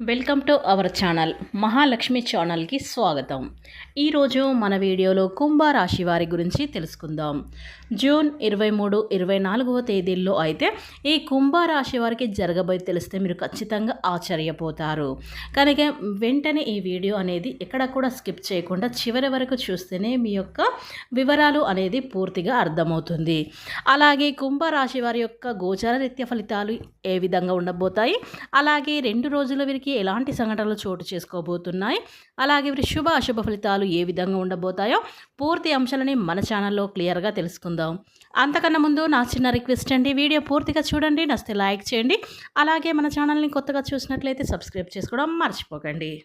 Welcome to our channel Mahalakshmi ఛానల్కి స్వాగతం. ఈరోజు మన వీడియోలో కుంభరాశి వారి గురించి తెలుసుకుందాం. జూన్ ఇరవై మూడు ఇరవై నాలుగవ తేదీల్లో అయితే ఈ కుంభరాశి వారికి జరగబోయి తెలిస్తే మీరు ఖచ్చితంగా ఆశ్చర్యపోతారు. కనుక వెంటనే ఈ వీడియో అనేది ఎక్కడ కూడా స్కిప్ చేయకుండా చివరి వరకు చూస్తేనే మీ యొక్క వివరాలు అనేది పూర్తిగా అర్థమవుతుంది. అలాగే కుంభరాశి వారి యొక్క గోచర నిత్య ఫలితాలు ఏ విధంగా ఉండబోతాయి? అలాగే రెండు రోజుల వీరికి ఎలాంటి సంఘటనలు చోటు చేసుకోబోతున్నాయి? అలాగే వీరి శుభ అశుభ ఫలితాలు ఏ విధంగా ఉండబోతాయో పూర్తి అంశాలని మన ఛానల్లో క్లియర్గా తెలుసుకుందాం. అంతకన్నా ముందు నా చిన్న రిక్వెస్ట్ అండి వీడియో పూర్తిగా చూడండి నచ్చితే లైక్ చేయండి. అలాగే మన ఛానల్ని కొత్తగా చూసినట్లయితే సబ్స్క్రైబ్ చేసుకోవడం మర్చిపోకండి.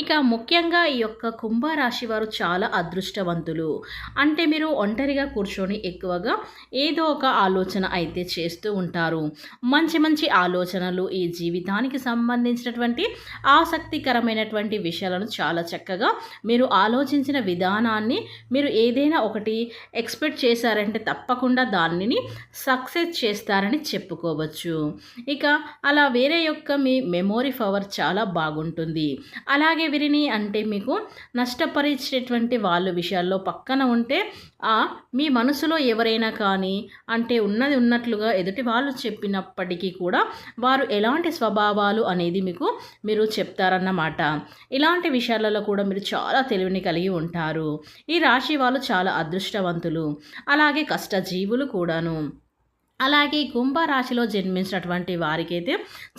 ఇక ముఖ్యంగా ఈ యొక్క కుంభరాశి వారు చాలా అదృష్టవంతులు. అంటే మీరు ఒంటరిగా కూర్చొని ఎక్కువగా ఏదో ఒక ఆలోచన అయితే చేస్తూ ఉంటారు. మంచి మంచి ఆలోచనలు ఈ జీవితానికి సంబంధించినటువంటి ఆసక్తికరమైనటువంటి విషయాలను చాలా చక్కగా మీరు ఆలోచించిన విధానాన్ని మీరు ఏదైనా ఒకటి ఎక్స్పెక్ట్ చేశారంటే తప్పకుండా దానిని సక్సెస్ చేస్తారని చెప్పుకోవచ్చు. ఇక అలా వేరే యొక్క మీ మెమోరీ పవర్ చాలా బాగుంటుంది. అలాగే విరిని అంటే మీకు నష్టపరిచేటువంటి వాళ్ళు విషయాల్లో పక్కన ఉంటే ఆ మీ మనసులో ఎవరైనా కానీ అంటే ఉన్నది ఉన్నట్లుగా ఎదుటి వాళ్ళు చెప్పినప్పటికీ కూడా వారు ఎలాంటి స్వభావాలు అనేది మీకు మీరు చెప్తారన్నమాట. ఇలాంటి విషయాలలో కూడా మీరు చాలా తెలివిని కలిగి ఉంటారు. ఈ రాశి వాళ్ళు చాలా అదృష్టవంతులు. అలాగే కష్టజీవులు కూడాను. అలాగే కుంభరాశిలో జన్మించినటువంటి వారికైతే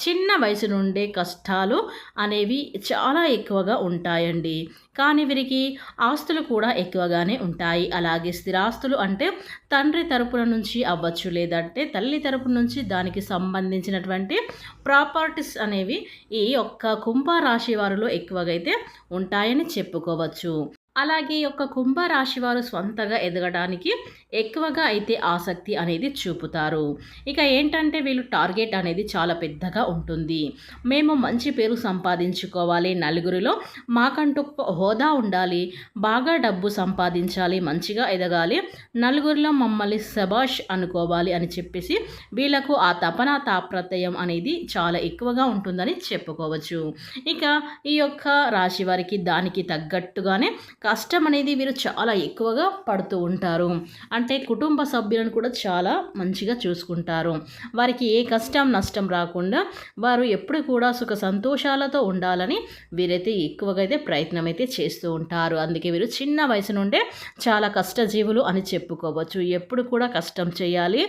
చిన్న వయసు నుండే కష్టాలు అనేవి చాలా ఎక్కువగా ఉంటాయండి. కానీ వీరికి ఆస్తులు కూడా ఎక్కువగానే ఉంటాయి. అలాగే స్థిరాస్తులు అంటే తండ్రి తరపున నుంచి అవ్వచ్చు లేదంటే తల్లి తరపు నుంచి దానికి సంబంధించినటువంటి ప్రాపర్టీస్ అనేవి ఈ యొక్క కుంభరాశి వారిలో ఎక్కువగా అయితే ఉంటాయని చెప్పుకోవచ్చు. అలాగే ఈ యొక్క కుంభరాశి వారు స్వంతగా ఎదగడానికి ఎక్కువగా అయితే ఆసక్తి అనేది చూపుతారు. ఇక ఏంటంటే వీళ్ళు టార్గెట్ అనేది చాలా పెద్దగా ఉంటుంది. మేము మంచి పేరు సంపాదించుకోవాలి. నలుగురిలో మాకంటూ ఒక హోదా ఉండాలి. బాగా డబ్బు సంపాదించాలి. మంచిగా ఎదగాలి. నలుగురిలో మమ్మల్ని సబాష్ అనుకోవాలి అని చెప్పేసి వీళ్ళకు ఆ తపన తాప్రత్యయం అనేది చాలా ఎక్కువగా ఉంటుందని చెప్పుకోవచ్చు. ఇక ఈ యొక్క రాశి వారికి దానికి తగ్గట్టుగానే కష్టం అనేది వీరు చాలా ఎక్కువగా పడుతూ ఉంటారు. అంటే కుటుంబ సభ్యులను కూడా చాలా మంచిగా చూసుకుంటారు. వారికి ఏ కష్టం నష్టం రాకుండా వారు ఎప్పుడు కూడా సుఖ సంతోషాలతో ఉండాలని వీరైతే ఎక్కువగా అయితే ప్రయత్నం అయితే చేస్తూ ఉంటారు. అందుకే వీరు చిన్న వయసు నుండే చాలా కష్టజీవులు అని చెప్పుకోవచ్చు. ఎప్పుడు కూడా కష్టం చేయాలి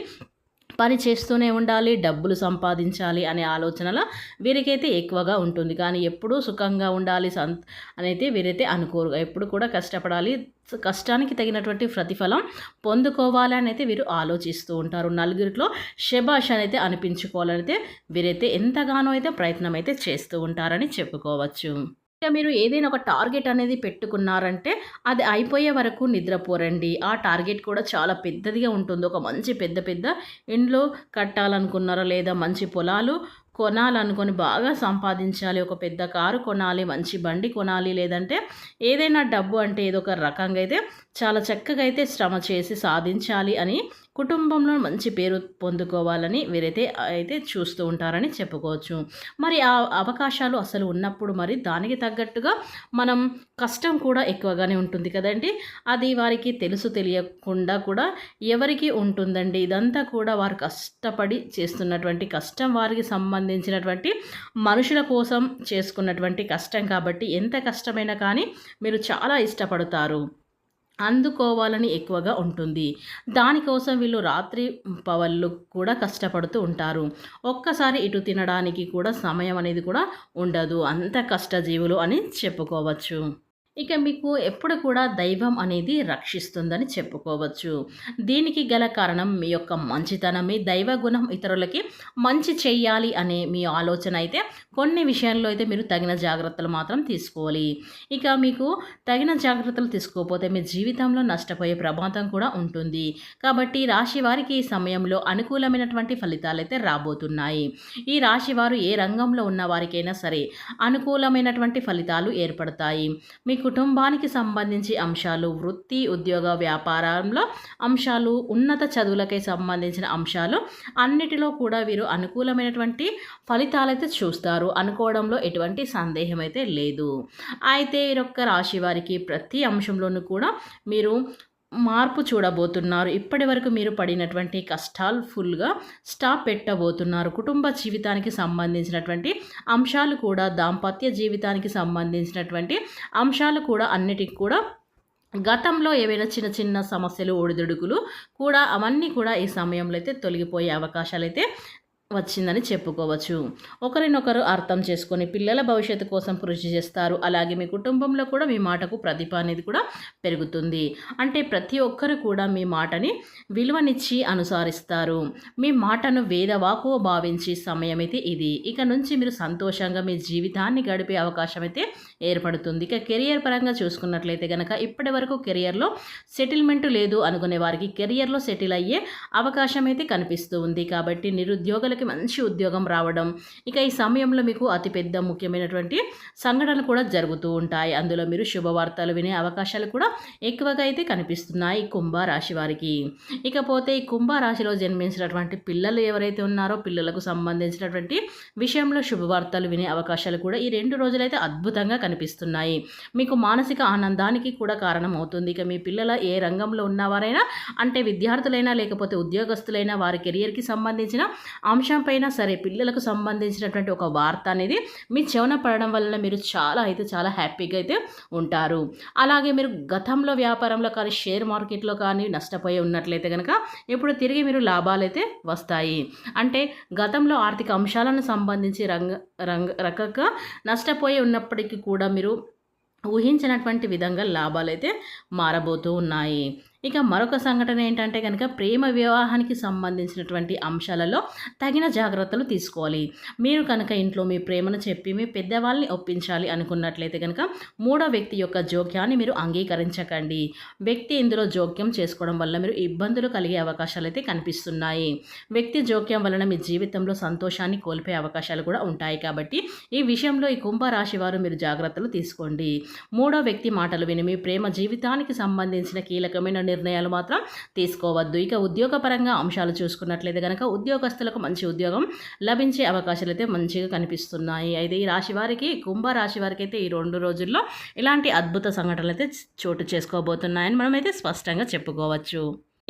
పని చేస్తూనే ఉండాలి డబ్బులు సంపాదించాలి అనే ఆలోచనలో వీరికైతే ఎక్కువగా ఉంటుంది. కానీ ఎప్పుడూ సుఖంగా ఉండాలి సం అనైతే వీరైతే అనుకోరు. ఎప్పుడు కూడా కష్టపడాలి. కష్టానికి తగినటువంటి ప్రతిఫలం పొందుకోవాలి అని అయితే వీరు ఆలోచిస్తూ ఉంటారు. నలుగురిలో శబాష్ అయితే అనిపించుకోవాలని అయితే వీరైతే ఎంతగానో అయితే ప్రయత్నం అయితే చేస్తూ ఉంటారని చెప్పుకోవచ్చు. ఇక మీరు ఏదైనా ఒక టార్గెట్ అనేది పెట్టుకున్నారంటే అది అయిపోయే వరకు నిద్రపోరండి. ఆ టార్గెట్ కూడా చాలా పెద్దదిగా ఉంటుంది. ఒక మంచి పెద్ద పెద్ద ఇండ్లు కట్టాలనుకున్నారో లేదా మంచి పొలాలు కొనాలనుకొని బాగా సంపాదించాలి. ఒక పెద్ద కారు కొనాలి మంచి బండి కొనాలి లేదంటే ఏదైనా డబ్బు అంటే ఏదో ఒక రకంగా అయితే చాలా చక్కగా అయితే శ్రమ చేసి సాధించాలి అని కుటుంబంలో మంచి పేరు పొందుకోవాలని వీరైతే అయితే చూస్తూ ఉంటారని చెప్పుకోవచ్చు. మరి ఆ అవకాశాలు అసలు ఉన్నప్పుడు మరి దానికి తగ్గట్టుగా మనం కష్టం కూడా ఎక్కువగానే ఉంటుంది కదండి. అది వారికి తెలుసు తెలియకుండా కూడా ఎవరికి ఉంటుందండి? ఇదంతా కూడా వారు కష్టపడి చేస్తున్నటువంటి కష్టం వారికి సంబంధించినటువంటి మనుషుల కోసం చేసుకున్నటువంటి కష్టం కాబట్టి ఎంత కష్టమైనా కానీ మీరు చాలా ఇష్టపడతారు. అందుకోవాలని ఎక్కువగా ఉంటుంది. దానికోసం వీళ్ళు రాత్రి పవళ్ళు కూడా కష్టపడుతూ ఉంటారు. ఒక్కసారి ఇటు తినడానికి కూడా సమయం అనేది కూడా ఉండదు. అంత కష్టజీవులు అని చెప్పుకోవచ్చు. ఇక మీకు ఎప్పుడు కూడా దైవం అనేది రక్షిస్తుందని చెప్పుకోవచ్చు. దీనికి గల కారణం మీ యొక్క మంచితనం దైవ గుణం ఇతరులకి మంచి చెయ్యాలి అనే మీ ఆలోచన అయితే కొన్ని విషయాల్లో అయితే మీరు తగిన జాగ్రత్తలు మాత్రం తీసుకోవాలి. ఇక మీకు తగిన జాగ్రత్తలు తీసుకోకపోతే మీ జీవితంలో నష్టపోయే ప్రమాదం కూడా ఉంటుంది. కాబట్టి రాశి వారికి ఈ సమయంలో అనుకూలమైనటువంటి ఫలితాలు అయితే రాబోతున్నాయి. ఈ రాశి వారు ఏ రంగంలో ఉన్న వారికైనా సరే అనుకూలమైనటువంటి ఫలితాలు ఏర్పడతాయి. మీకు కుటుంబానికి సంబంధించి అంశాలు వృత్తి ఉద్యోగ వ్యాపారంలో అంశాలు ఉన్నత చదువులకై సంబంధించిన అంశాలు అన్నిటిలో కూడా వీరు అనుకూలమైనటువంటి ఫలితాలైతే చూస్తారు. అనుకోవడంలో ఎటువంటి సందేహం అయితే లేదు. అయితే ఈ యొక్క రాశి వారికి ప్రతి అంశంలోనూ కూడా మీరు మార్పు చూడబోతున్నారు. ఇప్పటి వరకు మీరు పడినటువంటి కష్టాలు ఫుల్గా స్టాప్ పెట్టబోతున్నారు. కుటుంబ జీవితానికి సంబంధించినటువంటి అంశాలు కూడా దాంపత్య జీవితానికి సంబంధించినటువంటి అంశాలు కూడా అన్నిటికి కూడా గతంలో ఏవైనా చిన్న చిన్న సమస్యలు ఒడిదుడుకులు కూడా అవన్నీ కూడా ఈ సమయంలో అయితే తొలగిపోయే అవకాశాలు అయితే వచ్చిందని చెప్పుకోవచ్చు. ఒకరినొకరు అర్థం చేసుకొని పిల్లల భవిష్యత్తు కోసం కృషి చేస్తారు. అలాగే మీ కుటుంబంలో కూడా మీ మాటకు ప్రతిభ అనేది కూడా పెరుగుతుంది. అంటే ప్రతి ఒక్కరు కూడా మీ మాటని విలువనిచ్చి అనుసరిస్తారు. మీ మాటను వేదవాకు భావించి సమయం అయితే ఇది. ఇక నుంచి మీరు సంతోషంగా మీ జీవితాన్ని గడిపే అవకాశం అయితే ఏర్పడుతుంది. ఇక కెరియర్ పరంగా చూసుకున్నట్లయితే కనుక ఇప్పటి వరకు కెరియర్లో సెటిల్మెంట్ లేదు అనుకునే వారికి కెరియర్లో సెటిల్ అయ్యే అవకాశం అయితే కనిపిస్తూ ఉంది. కాబట్టి నిరుద్యోగులకు వాళ్ళకి మంచి ఉద్యోగం రావడం. ఇక ఈ సమయంలో మీకు అతిపెద్ద ముఖ్యమైనటువంటి సంఘటనలు కూడా జరుగుతూ ఉంటాయి. అందులో మీరు శుభవార్తలు వినే అవకాశాలు కూడా ఎక్కువగా అయితే కనిపిస్తున్నాయి కుంభరాశి వారికి. ఇకపోతే ఈ కుంభరాశిలో జన్మించినటువంటి పిల్లలు ఎవరైతే ఉన్నారో పిల్లలకు సంబంధించినటువంటి విషయంలో శుభవార్తలు వినే అవకాశాలు కూడా ఈ రెండు రోజులైతే అద్భుతంగా కనిపిస్తున్నాయి. మీకు మానసిక ఆనందానికి కూడా కారణం అవుతుంది. ఇక మీ పిల్లల ఏ రంగంలో ఉన్నవారైనా అంటే విద్యార్థులైనా లేకపోతే ఉద్యోగస్తులైనా వారి కెరియర్కి సంబంధించిన అంశ పైన సరే పిల్లలకు సంబంధించినటువంటి ఒక వార్త అనేది మీ చెవన పడడం వల్ల మీరు చాలా అయితే చాలా హ్యాపీగా అయితే ఉంటారు. అలాగే మీరు గతంలో వ్యాపారంలో కానీ షేర్ మార్కెట్లో కానీ నష్టపోయి ఉన్నట్లయితే కనుక ఇప్పుడు తిరిగి మీరు లాభాలు అయితే వస్తాయి. అంటే గతంలో ఆర్థిక అంశాలను సంబంధించి రంగ రంగ రకంగా నష్టపోయి ఉన్నప్పటికీ కూడా మీరు ఊహించినటువంటి విధంగా లాభాలు అయితే మారబోతూ ఉన్నాయి. ఇక మరొక సంఘటన ఏంటంటే కనుక ప్రేమ వివాహానికి సంబంధించినటువంటి అంశాలలో తగిన జాగ్రత్తలు తీసుకోవాలి. మీరు కనుక ఇంట్లో మీ ప్రేమను చెప్పి మీ పెద్దవాళ్ళని ఒప్పించాలి అనుకున్నట్లయితే కనుక మూడో వ్యక్తి యొక్క జోక్యాన్ని మీరు అంగీకరించకండి. వ్యక్తి ఇందులో జోక్యం చేసుకోవడం వల్ల మీరు ఇబ్బందులు కలిగే అవకాశాలు అయితే కనిపిస్తున్నాయి. వ్యక్తి జోక్యం వలన మీ జీవితంలో సంతోషాన్ని కోల్పోయే అవకాశాలు కూడా ఉంటాయి కాబట్టి ఈ విషయంలో ఈ కుంభరాశి వారు మీరు జాగ్రత్తలు తీసుకోండి. మూడో వ్యక్తి మాటలు విని మీ ప్రేమ జీవితానికి సంబంధించిన కీలకమైన నిర్ణయాలు మాత్రం తీసుకోవద్దు. ఇక ఉద్యోగపరంగా అంశాలు చూసుకున్నట్లయితే కనుక ఉద్యోగస్తులకు మంచి ఉద్యోగం లభించే అవకాశాలు అయితే మంచిగా కనిపిస్తున్నాయి. అయితే ఈ రాశి వారికి కుంభ రాశి వారికి అయితే ఈ రెండు రోజుల్లో ఇలాంటి అద్భుత సంఘటనలు అయితే చోటు చేసుకోబోతున్నాయని మనమైతే స్పష్టంగా చెప్పుకోవచ్చు.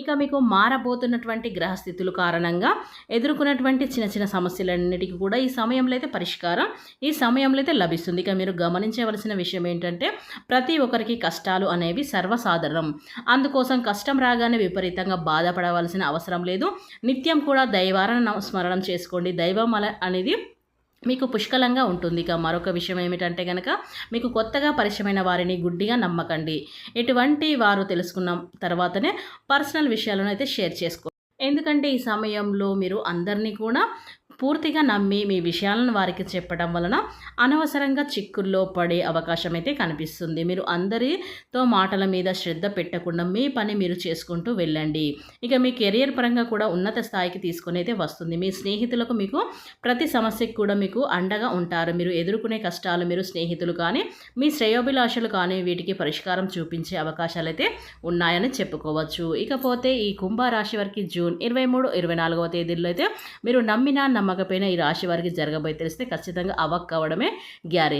ఇక మీకు మారబోతున్నటువంటి గ్రహస్థితులు కారణంగా ఎదుర్కొన్నటువంటి చిన్న చిన్న సమస్యలన్నిటికీ కూడా ఈ సమయంలో అయితే పరిష్కారం ఈ సమయంలో అయితే లభిస్తుంది. ఇక మీరు గమనించవలసిన విషయం ఏంటంటే ప్రతి ఒక్కరికి కష్టాలు అనేవి సర్వసాధారణం. అందుకోసం కష్టం రాగానే విపరీతంగా బాధపడవలసిన అవసరం లేదు. నిత్యం కూడా దైవారణ స్మరణం చేసుకోండి. దైవం అనేది మీకు పుష్కలంగా ఉంటుంది. ఇక మరొక విషయం ఏమిటంటే కనుక మీకు కొత్తగా పరిచయమైన వారిని గుడ్డిగా నమ్మకండి. ఎటువంటి వారు తెలుసుకున్న తర్వాతనే పర్సనల్ విషయాలను అయితే షేర్ చేసుకో. ఎందుకంటే ఈ సమయంలో మీరు అందరినీ కూడా పూర్తిగా నమ్మి మీ విషయాలను వారికి చెప్పడం వలన అనవసరంగా చిక్కుల్లో పడే అవకాశం అయితే కనిపిస్తుంది. మీరు అందరితో మాటల మీద శ్రద్ధ పెట్టకుండా మీ పని మీరు చేసుకుంటూ వెళ్ళండి. ఇక మీ కెరియర్ పరంగా కూడా ఉన్నత స్థాయికి తీసుకుని అయితే వస్తుంది. మీ స్నేహితులకు మీకు ప్రతి సమస్యకు కూడా మీకు అండగా ఉంటారు. మీరు ఎదుర్కొనే కష్టాలు మీరు స్నేహితులు కానీ మీ శ్రేయోభిలాషలు కానీ వీటికి పరిష్కారం చూపించే అవకాశాలు అయితే ఉన్నాయని చెప్పుకోవచ్చు. ఇకపోతే ఈ కుంభరాశి వారికి జూన్ ఇరవై మూడు ఇరవై నాలుగవ తేదీల్లో అయితే మీరు నమ్మిన నమ్మకపోయినా ఈ రాశి వారికి జరగబోయి తెలిస్తే ఖచ్చితంగా అవక్ అవ్వడమే గ్యారెంటీ.